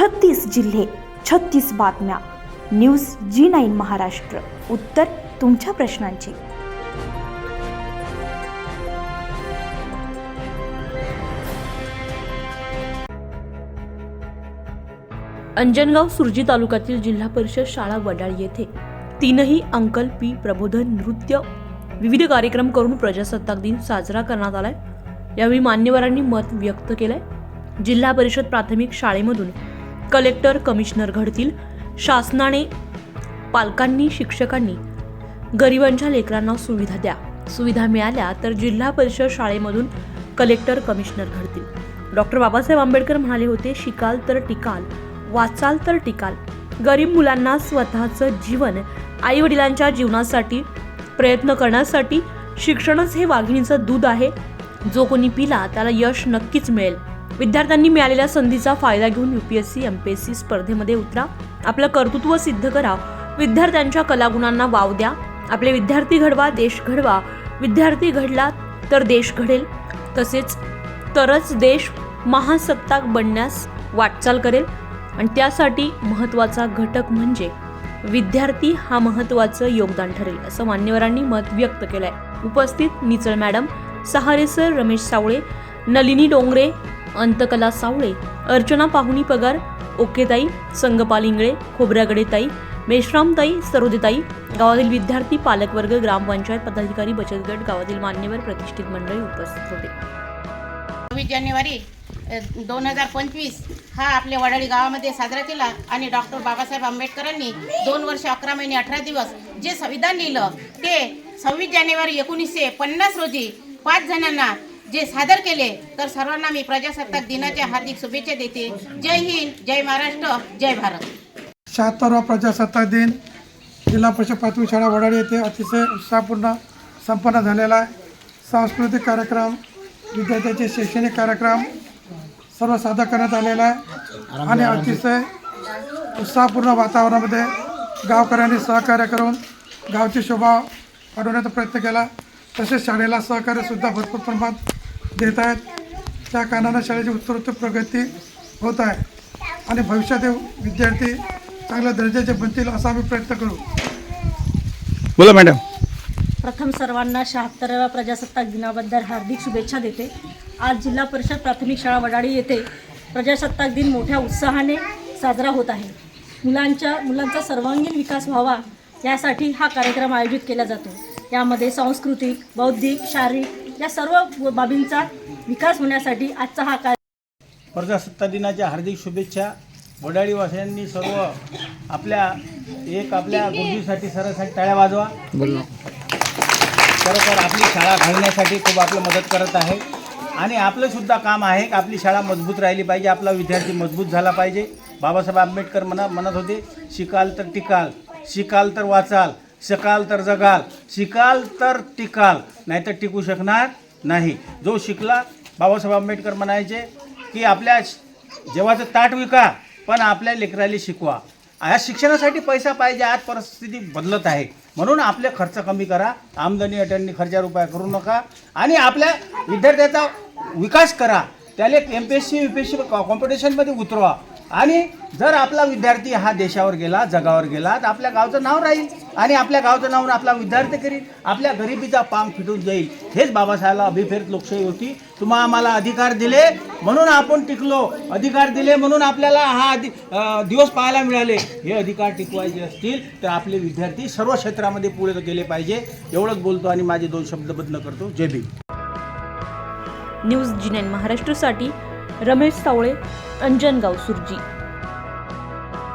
छत्तीस जिल्हे छत्तीस बातम्या. News G nine Maharashtra. उत्तर तुमच्या प्रश्नांची. अंजनगाव सुरजी तालुक्यातील जिल्हा परिषद शाळा वडाळ येथे तीनही अंकल पी प्रबोधन नृत्य विविध कार्यक्रम करून प्रजासत्ताक दिन साजरा करण्यात आलाय. यावेळी मान्यवरांनी मत व्यक्त केलंय. जिल्हा परिषद प्राथमिक शाळेमधून कलेक्टर कमिशनर घडतील. शासनाने पालकांनी शिक्षकांनी गरिबांच्या लेकरांना सुविधा द्या. सुविधा मिळाल्या तर जिल्हा परिषद शाळेमधून कलेक्टर कमिशनर घडतील. डॉक्टर बाबासाहेब आंबेडकर म्हणाले होते शिकाल तर टिकाल वाचाल तर टिकाल. गरीब मुलांना स्वतःचं जीवन आई वडिलांच्या जीवनासाठी प्रयत्न करण्यासाठी शिक्षणच हे वाघिणीचं दूध आहे. जो कोणी पिला त्याला यश नक्कीच मिळेल. विद्यार्थ्यांनी मिळालेल्या संधीचा फायदा घेऊन युपीएससी एमपीएससी स्पर्धेमध्ये उतरा. आपलं कर्तृत्व सिद्ध करा. विद्यार्थ्यांच्या कलागुणांना वाव द्या. आपले विद्यार्थी घडवा देश घडवा. विद्यार्थी घडला तर देश घडेल. तसेच तरच देश महासत्ताक बनण्यास वाटचाल करेल. आणि त्यासाठी महत्त्वाचा घटक म्हणजे विद्यार्थी हा महत्त्वाचं योगदान ठरेल असं मान्यवरांनी मत व्यक्त केलं आहे उपस्थित निचळ मॅडम सहारे सर रमेश सावळे नलिनी डोंगरे अंतकला सावळे अर्चना पाहुणी पगार ओकेताई संगपाल इंगळे खोबऱ्यागडे मेश्रामताई सरोदेताई गावातील विद्यार्थी पालकवर्ग ग्रामपंचायत पदाधिकारी बचत गट गावातील मान्यवर प्रतिष्ठित मंडळी उपस्थित होते. सव्वीस जानेवारी दोन हजार पंचवीस हा आपल्या वडाळी गावामध्ये साजरा केला आणि डॉक्टर बाबासाहेब आंबेडकरांनी दोन वर्ष अकरा महिने अठरा दिवस जे संविधान लिहिलं ते सव्वीस जानेवारी एकोणीसशे पन्नास रोजी पाच जणांना जे सादर केले तर सर्वांना मी प्रजासत्ताक दिनाच्या हार्दिक शुभेच्छा देते. जय हिंद जय महाराष्ट्र जय भारत. शहात्तरवा प्रजासत्ताक दिन जिल्हा परिषद प्राथमिक शाळा वडाळी येथे अतिशय उत्साहपूर्ण संपन्न झालेला आहे. सांस्कृतिक कार्यक्रम विद्यार्थ्यांचे शैक्षणिक कार्यक्रम सर्व सादर करण्यात आलेला आहे. आणि अतिशय उत्साहपूर्ण वातावरणामध्ये गावकऱ्यांनी सहकार्य करून गावची शोभा वाढवण्याचा प्रयत्न केला. तसेच शाळेला सहकार्यसुद्धा भरपूर प्रमाणात देत आहेत त्या कारणानं शाळेची उत्तरोत्तर प्रगती होत आहे. आणि भविष्यात हे विद्यार्थी चांगल्या दर्जाचे बनतील असा आम्ही प्रयत्न करू. बोला मॅडम. प्रथम सर्वांना शहात्तराव्या प्रजासत्ताक दिनाबद्दल हार्दिक शुभेच्छा देते. आज जिल्हा परिषद प्राथमिक शाळा वडाळी येथे प्रजासत्ताक दिन मोठ्या उत्साहाने साजरा होत आहे. मुलांच्या मुलांचा सर्वांगीण विकास व्हावा यासाठी हा कार्यक्रम आयोजित केला जातो. यामध्ये सांस्कृतिक बौद्धिक शारीरिक या सर्व बाबींचा विकास होण्यासाठी आजचा हा कार्य प्रजासत्ताक दिनाच्या हार्दिक शुभेच्छा. वडाळीवासियांनी सर्व आपल्या एक आपल्या गुरुजीसाठी सर्वांसाठी टाळ्या वाजवा. खरोखर आपली शाळा घालण्यासाठी खूप आपलं मदत करत आहे. आणि आपलं सुद्धा काम आहे की आपली शाळा मजबूत राहिली पाहिजे आपला विद्यार्थी मजबूत झाला पाहिजे. बाबासाहेब आंबेडकर म्हणा म्हणत होते शिकाल तर टिकाल शिकाल तर वाचाल. शकाल तर जगाल शिकाल तर टिकाल नाही तर टिकू शकणार नाही. जो शिकला बाबासाहेब आंबेडकर म्हणायचे की आपल्या जेव्हाचं ताट विका पण आपल्या लेकराला शिकवा. या शिक्षणासाठी पैसा पाहिजे आज परिस्थिती बदलत आहे. म्हणून आपले खर्च कमी करा आमदनी अटनी खर्चा रुपया करू नका आणि आपल्या विद्यार्थ्याचा विकास करा. त्याला M P S C U P S C कॉम्पिटिशनमध्ये उतरवा. आणि जर आपला विद्यार्थी हा देशावर गेला जगावर गेला तर आपल्या गावचं नाव राहील. आणि आपल्या गावचं नाव आपला विद्यार्थी करील आपल्या गरिबीचा पांग फिटून जाईल. हेच बाबासाहेबला अभिप्रेत लोकशाही होती. तुम्हा आम्हाला अधिकार दिले म्हणून आपण टिकलो. अधिकार दिले म्हणून आपल्याला हा अधि दिवस पाहायला मिळाले. हे अधिकार टिकवायचे असतील तर आपले विद्यार्थी सर्व क्षेत्रामध्ये पुढे गेले पाहिजे. एवढंच बोलतो आणि माझे दोन शब्द बदल करतो. जय भीम. न्यूज जी महाराष्ट्रसाठी महाराष्ट्रासाठी रमेश सावळे अंजनगाव सुरजी